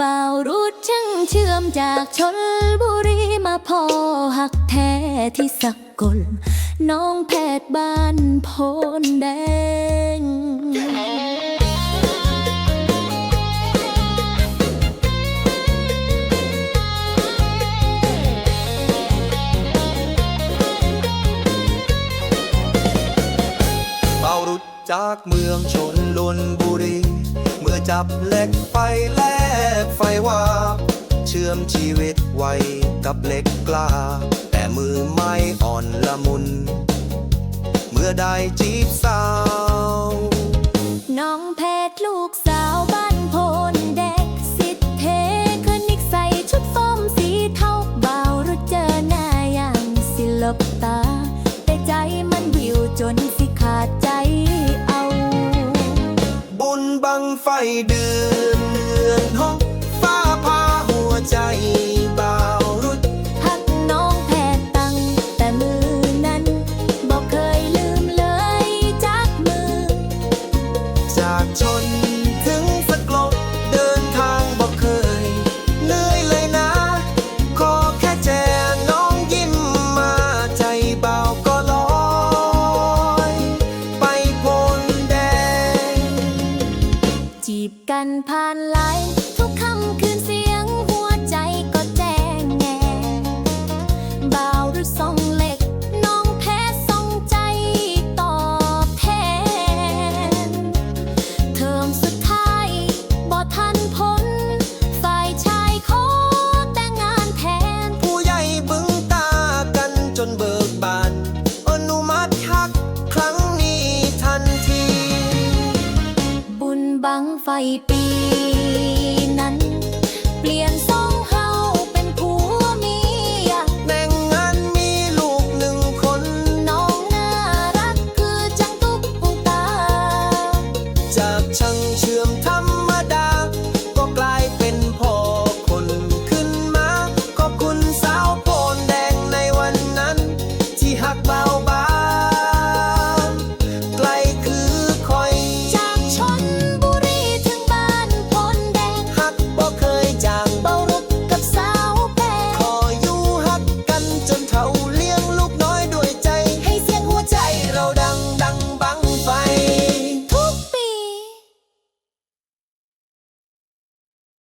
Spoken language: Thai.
บ่าวรุดช่างเชื่อมจากชนบุรีมาพอหักแท้ที่สกล น้องแพทย์บ้านโพนแดง เบารุดจากเมืองชนลนบุรี เมื่อจับเหล็กไฟแลกไฟว่าเชื่อมชีวิตไว้กับเหล็กกล้า แต่มือไม่อ่อนละมุน เมื่อได้จีบสาว ไฟเดือนเดือนหกฟ้าพาหัวใจเบารุดพักน้องแพทตัง แต่มือนั้นบอกเคยลืมเลยจากมือ จากชน จีบกันผ่านไลน์ังไฟปีนั้น เปลี่ยน